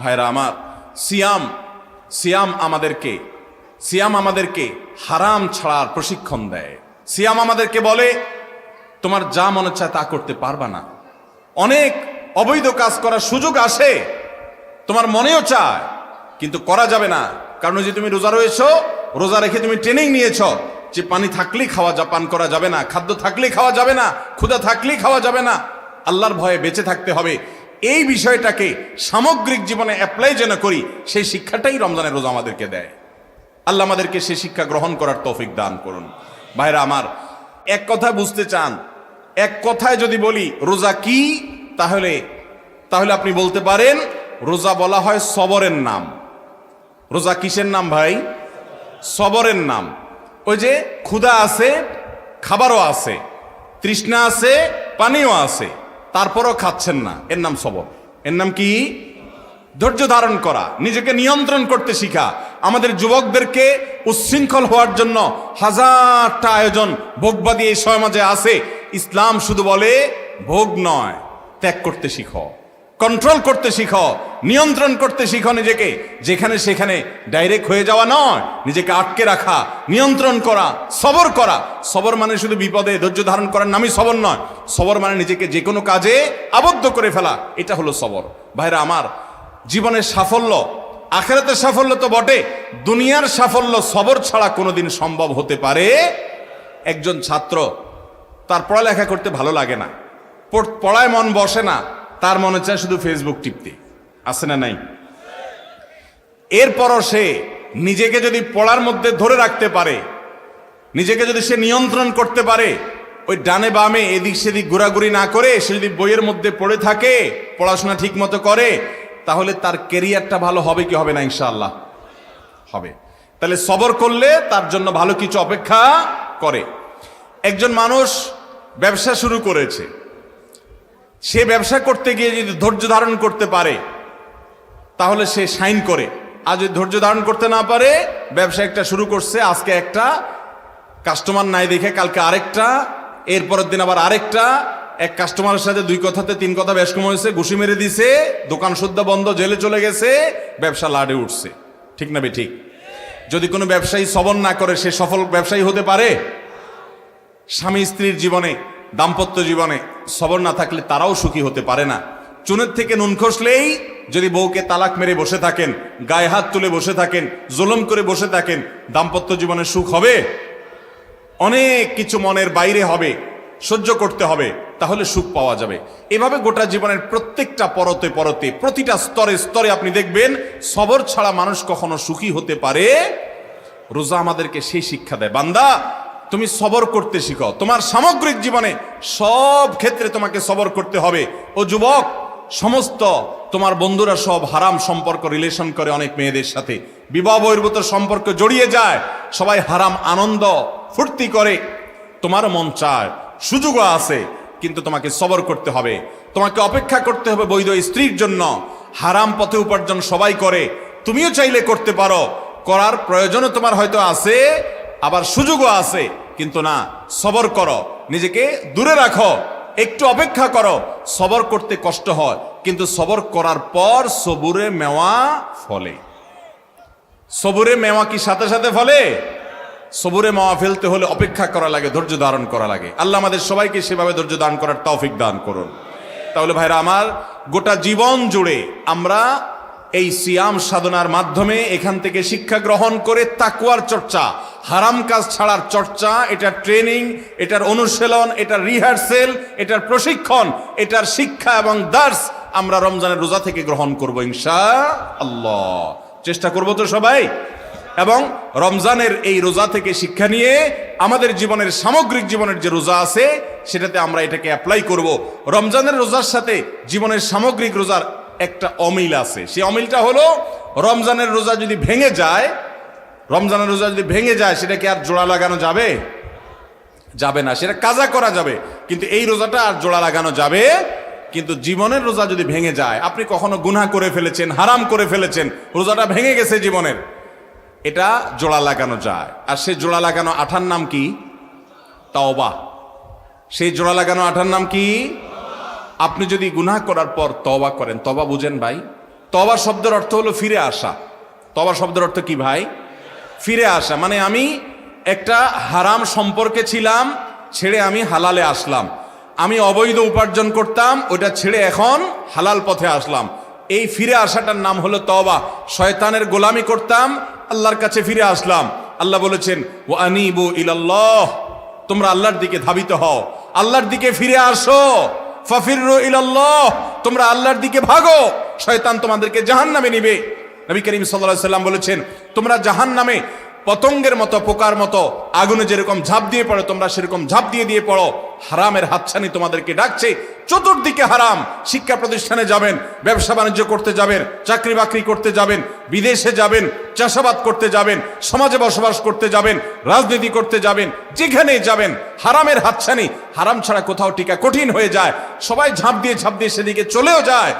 ভাইরা আমার, সিয়াম সিয়াম আমাদেরকে সিয়াম আমাদেরকে হারাম ছাড়ার প্রশিক্ষণ দেয়। সিয়াম আমাদেরকে বলে, তোমার যা মনে চায় তা করতে পারবা না। অনেক অবৈধ কাজ করার সুযোগ আসে, তোমার মনেও চায়, কিন্তু করা যাবে না। কারণ যে তুমি রোজা রয়েছো, রোজা রেখে তুমি ট্রেনিং নিয়েছ, যে পানি থাকলেই খাওয়া যা, পান করা যাবে না। খাদ্য থাকলেই খাওয়া যাবে না, ক্ষুধা থাকলেই খাওয়া যাবে না। আল্লাহর ভয়ে বেঁচে থাকতে হবে। এই বিষয়টাকে সামগ্রিক জীবনে অ্যাপ্লাই যেন করি, সেই শিক্ষাটাই রমজানের রোজা আমাদেরকে দেয়। আল্লাহ আমাদেরকে সে শিক্ষা গ্রহণ করার তৌফিক দান করুন। ভাইরা আমার, এক কথা বুঝতে চান, এক কথায় যদি বলি, রোজা কি? তাহলে তাহলে আপনি বলতে পারেন, রোজা বলা হয় সবরের নাম। রোজা কিসের নাম ভাই? সবরের নাম। ওই যে ক্ষুধা আছে, খাবারও আছে, তৃষ্ণা আছে, পানিও আছে। তারপরও খাচ্ছেন না। এর নাম সবর। এর নাম কি? ধৈর্য ধারণ করা। নিজেকে নিয়ন্ত্রণ করতে শিখা। আমাদের যুবকদেরকে উচ্ছৃঙ্খল হওয়ার জন্য হাজারটা আয়োজন ভোগবাদী এই সমাজে আসে ইসলাম শুধু বলে, ভোগ নয়, ত্যাগ করতে শিখো। কন্ট্রোল করতে শিখো। নিয়ন্ত্রণ করতে শিখো নিজেকে। যেখানে সেখানে ডাইরেক্ট হয়ে যাওয়া নয়। নিজেকে আটকে রাখা, নিয়ন্ত্রণ করা, সবর করা। সবর মানে শুধু বিপদে ধৈর্য ধারণ করার নামই সবর নয়। সবর মানে নিজেকে যে কোনো কাজে আবদ্ধ করে ফেলা। এটা হলো সবর। ভাইরা, আমার জীবনের সাফল্য, আখেরাতের সাফল্য তো বটে। দুনিয়ার সাফল্য সবর ছাড়া কোনোদিন সম্ভব হতে পারে। একজন ছাত্র, তার পড়ালেখা করতে ভালো লাগে না। পড়ায় মন বসে না। তার মনে চায় শুধু ফেসবুক টিপতে। আছে না নাই? এরপরও সে নিজেকে যদি পড়ার মধ্যে ধরে রাখতে পারে, নিজেকে যদি সে নিয়ন্ত্রণ করতে পারে, ওই ডানে বামে এদিক সেদিক ঘোরাঘুরি না করে সে যদি বইয়ের মধ্যে পড়ে থাকে, পড়াশোনা ঠিক মতো করে, তাহলে তার কেরিয়ারটা ভালো হবে কি হবে না ইনশাআল্লাহ? হবে। তাহলে সবর করলে তার জন্য ভালো কিছু অপেক্ষা করে। একজন মানুষ ব্যবসা শুরু করেছে। সে ব্যবসা করতে গিয়ে যদি ধৈর্য ধারণ করতে পারে তাহলে সে সাইন করে। আর যদি ধৈর্য ধারণ করতে না পারে, ব্যবসা একটা শুরু করছে, আজকে একটা। কাস্টমার নাই দেখে কালকে আরেকটা, এরপরের দিন আবার আরেকটা। এক কাস্টমারের সাথে দুই কথাতে তিন কথা বেশ কম হয়েছে, ঘুষি মেরে দিছে, দোকান শুদ্ধা বন্ধ, জেলে চলে গেছে, ব্যবসা লাডে উঠছে। ঠিক না বে ঠিক? যদি কোনো ব্যবসায়ী সবর না করে, সে সফল ব্যবসায়ী হতে পারে? স্বামী স্ত্রীর জীবনে, দাম্পত্য জীবনে সবর না থাকলে তারাও সুখী হতে পারে না। চুনের থেকে নুন খসলেই যদি বউকে তালাক মেরে বসে থাকেন, গায়ে হাত তুলে বসে থাকেন, জুলুম করে বসে থাকেন, দাম্পত্য জীবনে সুখ হবে? অনেক কিছু মনের বাইরে হবে, সহ্য করতে হবে, তাহলে সুখ পাওয়া যাবে। এভাবে গোটা জীবনের প্রত্যেকটা পরতে পরতে, প্রতিটা স্তরে স্তরে আপনি দেখবেন, সবর ছাড়া মানুষ কখনো সুখী হতে পারে। রোজা আমাদেরকে সেই শিক্ষা দেয়। বান্দা, তুমি সবর করতে শিখো। তোমার সামগ্রিক জীবনে সব ক্ষেত্রে তোমাকে সবর করতে হবে। ও যুবক সমস্ত তোমার বন্ধুরা সব হারাম সম্পর্ক রিলেশন করে অনেক মেয়েদের সাথে। বিবাহ বহির্ভূত সম্পর্ক জড়িয়ে যায়, সবাই হারাম আনন্দ ফুর্তি করে। তোমার মন চায়, সুযোগও আছে, কিন্তু তোমাকে সবর করতে হবে। তোমাকে অপেক্ষা করতে হবে বৈধ স্ত্রীর জন্য। হারাম পথে উপার্জন সবাই করে। তুমিও চাইলে করতে পারো। করার প্রয়োজনও তোমার হয়তো আছে, আবার সুযোগও আছে। কিন্তু না, সবর করো। নিজেকে দূরে রাখো। একটু অপেক্ষা করো, সবর করতে কষ্ট হয়, কিন্তু সবর করার পর সবুরে মেওয়া ফলে। সবুরে মেওয়া কি সাথে সাথে ফলে? সবুরে মেওয়া ফেলতে হলে অপেক্ষা করা লাগে, ধৈর্য ধারণ করা লাগে। আল্লাহ আমাদের সবাইকে সেভাবে ধৈর্য দান করার তৌফিক দান করুন। তাহলে ভাইরা আমার গোটা জীবন জুড়ে আমরা এই সিয়াম সাধনার মাধ্যমে এখান থেকে শিক্ষা গ্রহণ করে তাকুয়ার চর্চা, হারাম কাজ ছাড়ার চর্চা, এটার ট্রেনিং, এটার অনুশীলন, এটার রিহার্সেল, এটার প্রশিক্ষণ, এটার শিক্ষা এবং দার্স আমরা রমজানের রোজা থেকে গ্রহণ করব ইনশা আল্লাহ চেষ্টা করব তো সবাই? এবং রমজানের এই রোজা থেকে শিক্ষা নিয়ে আমাদের জীবনের সামগ্রিক জীবনের যে রোজা আছে, সেটাতে আমরা এটাকে অ্যাপ্লাই করব। রমজানের রোজার সাথে জীবনের সামগ্রিক রোজার একটা অমিল আছে। সেই অমিলটা হলো, রমজানের রোজা যদি ভেঙে যায়, রমজানের রোজা যদি ভেঙে যায় সেটাকে আর জোড়া লাগানো যাবে? যাবে না, সেটা কাজা করা যাবে। কিন্তু এই রোজাটা আর জোড়া লাগানো যাবে, কিন্তু জীবনের রোজা যদি ভেঙে যায়, আপনি কখনো গুনাহ করে ফেলেছেন, হারাম করে ফেলেছেন, রোজাটা ভেঙে গেছে জীবনের, এটা জোড়া লাগানো যায়। আর সে জোড়া লাগানো আঠার নাম কি? তাওবা। সেই জোড়া লাগানো আঠার নাম কি? আপনি যদি গুনাহ করার পর তবা করেন তবা বুঝেন ভাই? তবা শব্দের অর্থ হলো ফিরে আসা। তবা শব্দের অর্থ কি ভাই? ফিরে আসা। মানে আমি একটা হারাম সম্পর্কে ছিলাম, ছেড়ে আমি হালালে আসলাম। আমি অবৈধ উপার্জন করতাম ওটা ছেড়ে এখন হালাল পথে আসলাম। এই ফিরে আসাটার নাম হলো তবা শয়তানের গোলামি করতাম, আল্লাহর কাছে ফিরে আসলাম। আল্লাহ বলেছেন ও আনিবু ইলাল্লাহ। তোমরা আল্লাহর দিকে ধাবিত হও। আল্লাহর দিকে ফিরে আসো। তোমরা আল্লাহর দিকে ভাগো, শয়তান তোমাদেরকে জাহান নামে নিবে। নবী করিম সাল্লাম বলেছেন, তোমরা জাহান নামে পতঙ্গের মতো, পোকার মতো, আগুনে যেরকম ঝাঁপ দিয়ে পড়ো, তোমরা সেরকম ঝাঁপ দিয়ে দিয়ে পড়ো। হারামের হাতছানি তোমাদেরকে ডাকছে। চতুর্দিকে হারাম। শিক্ষা প্রতিষ্ঠানে যাবেন, ব্যবসা বাণিজ্য করতে যাবেন, চাকরি বাকরি করতে যাবেন, বিদেশে যাবেন, চাষাবাদ করতে যাবেন, সমাজে বসবাস করতে যাবেন, রাজনীতি করতে যাবেন যেখানে যাবেন, হারামের হাতছানি। হারাম ছাড়া কোথাও টিকা কঠিন হয়ে যায়। সবাই ঝাঁপ দিয়ে ঝাঁপ দিয়ে সেদিকে চলেও যায়।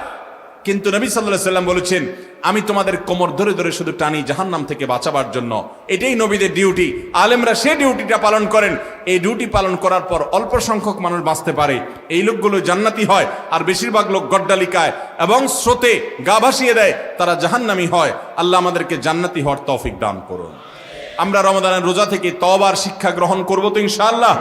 কিন্তু নবী সাল্লাহ সাল্লাম বলেছেন, আমি তোমাদের কোমর ধরে ধরে শুধু টানি জাহান্নাম থেকে বাঁচাবার জন্য। এটাই নবীদের ডিউটি। আলেমরা সেই ডিউটিটা পালন করেন। এই ডিউটি পালন করার পর অল্প সংখ্যক মানুষ বাঁচতে পারে। এই লোকগুলো জান্নাতি হয় আর বেশিরভাগ লোক গড্ডালিকায় এবং স্রোতে গা ভাসিয়ে দেয়, তারা জাহান্নামি হয়। আল্লাহ আমাদেরকে জান্নাতি হওয়ার তৌফিক দান করুন। আমরা রমজানের রোজা থেকে তবার শিক্ষা গ্রহণ করব তো ইনশাআল্লাহ।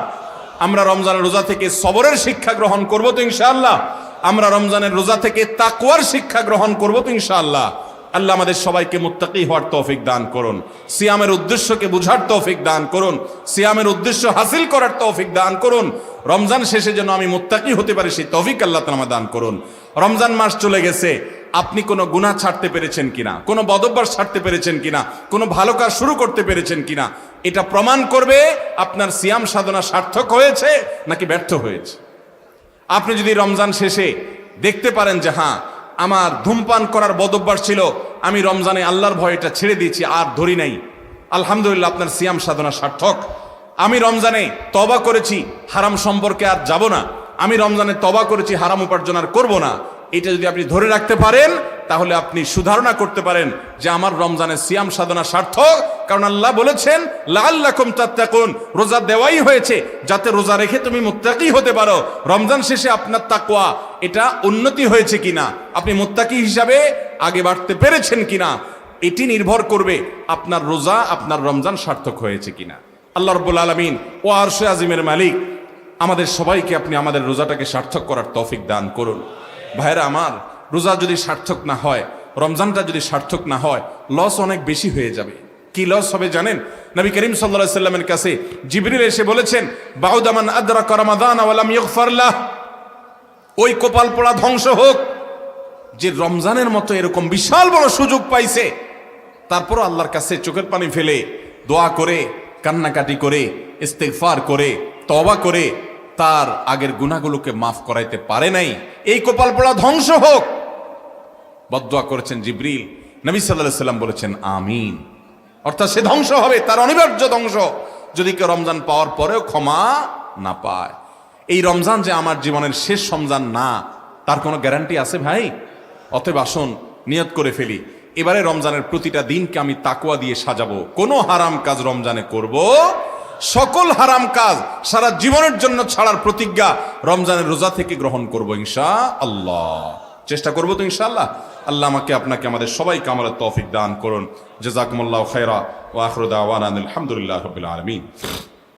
আমরা রমজানের রোজা থেকে সবরের শিক্ষা গ্রহণ করব তো ইনশাআল্লাহ। আমরা রমজানের রোজা থেকে তাকুয়ার শিক্ষা গ্রহণ করব তো ইনশাআল্লাহ। আল্লাহ আমাদের সবাইকে মুত্তাকি হওয়ার তৌফিক দান করুন। সিয়ামের উদ্দেশ্যকে বুঝার তৌফিক দান করুন। সিয়ামের উদ্দেশ্য হাসিল করার তৌফিক দান করুন। রমজান শেষে যেন আমি মুত্তাকি হতে পারি সেই তৌফিক আল্লাহ তালা দান করুন। রমজান মাস চলে গেছে। আপনি কোনো গুনাহ ছাড়তে পেরেছেন কিনা? কোনো বদভ্যাস ছাড়তে পেরেছেন কিনা? কোনো ভালো কাজ শুরু করতে পেরেছেন কিনা? এটা প্রমাণ করবে আপনার সিয়াম সাধনা সার্থক হয়েছে নাকি ব্যর্থ হয়েছে? আপনি যদি রমজান শেষে দেখতে পারেন যে হ্যাঁ আমার ধূমপান করার বদভ্যাস ছিল, আমি রমজানে আল্লাহর ভয়টা ছেড়ে দিয়েছি, আর ধরি নাই। আলহামদুলিল্লাহ আপনার সিয়াম সাধনা সার্থক। আমি রমজানে তবা করেছি, হারাম সম্পর্কে আর যাব না। আমি রমজানে তবা করেছি, হারাম উপার্জন আর করব না। এটা যদি আপনি ধরে রাখতে পারেন, তাহলে আপনি সুধারণা করতে পারেন যে আমার রমজানের সিয়াম সাধনা সার্থক কারণ আল্লাহ বলেছেন লাল্লাকুম তাত্তাকুন, রোজা দেওয়াই হয়েছে, যাতে রোজা রেখে তুমি মুত্তাকি হতে পারো। রমজান শেষে আপনার তাকওয়া, এটা উন্নতি হয়েছে কিনা? আপনি মুত্তাকি হিসাবে আগে বাড়তে পেরেছেন কিনা? এটি নির্ভর করবে আপনার রোজা, আপনার রমজান সার্থক হয়েছে কিনা। আল্লাহ রব্বুল আলমিন, ও আরশে আজিমের মালিক, আমাদের সবাইকে আপনি আমাদের রোজাটাকে সার্থক করার তৌফিক দান করুন। ভাইরা আমার, রোজা যদি সার্থক না হয়, রমজানটা যদি সার্থক না হয় লস অনেক বেশি হয়ে যাবে। কি লস হবে জানেন? নবী করিম সাল্লা সাল্লামের কাছে জিবরিল এসে বলেছেন, বাউদামান আদরা করমাদান আওয়ালাম ওই কপাল পোড়া ধ্বংস হোক, যে রমজানের মতো এরকম বিশাল বড় সুযোগ পাইছে, তারপর আল্লাহর কাছে চোখের পানি ফেলে দোয়া করে, কান্নাকাটি করে, ইস্তেগফার করে তবা করে, তার আগের গুণাগুলোকে মাফ করাইতে পারে নাই। এই কপাল পোড়া ধ্বংস হোক। বদোয়া করেছেন জিব্রিল। নবী সাল্লাহ সাল্লাম বলেছেন, আমিন। অর্থাৎ সে ধ্বংস হবে, তার অনিবার্য ধ্বংস। যদি কেউ রমজান পাওয়ার পরেও ক্ষমা না পায়, এই রমজান যে আমার জীবনের শেষ রমজান না, তার কোনো গ্যারান্টি আছে ভাই? অতএব আসুন, নিয়ত করে ফেলি, এবারে রমজানের প্রতিটা দিনকে আমি তাকুয়া দিয়ে সাজাবো। কোনো হারাম কাজ রমজানে করব। সকল হারাম কাজ সারা জীবনের জন্য ছাড়ার প্রতিজ্ঞা রমজানের রোজা থেকে গ্রহণ করব ইনশা আল্লাহ চেষ্টা করব তো ইনশাআল্লাহ। আল্লাহ আমাকে আপনাকে আমাদের সবাইকে আমাদের তৌফিক দান করুন। জেজাকুমুল্লাহ খেরা ওয়াখরুদা ওয়ান আলহামদুলিল্লাহ রবিল আলমিন।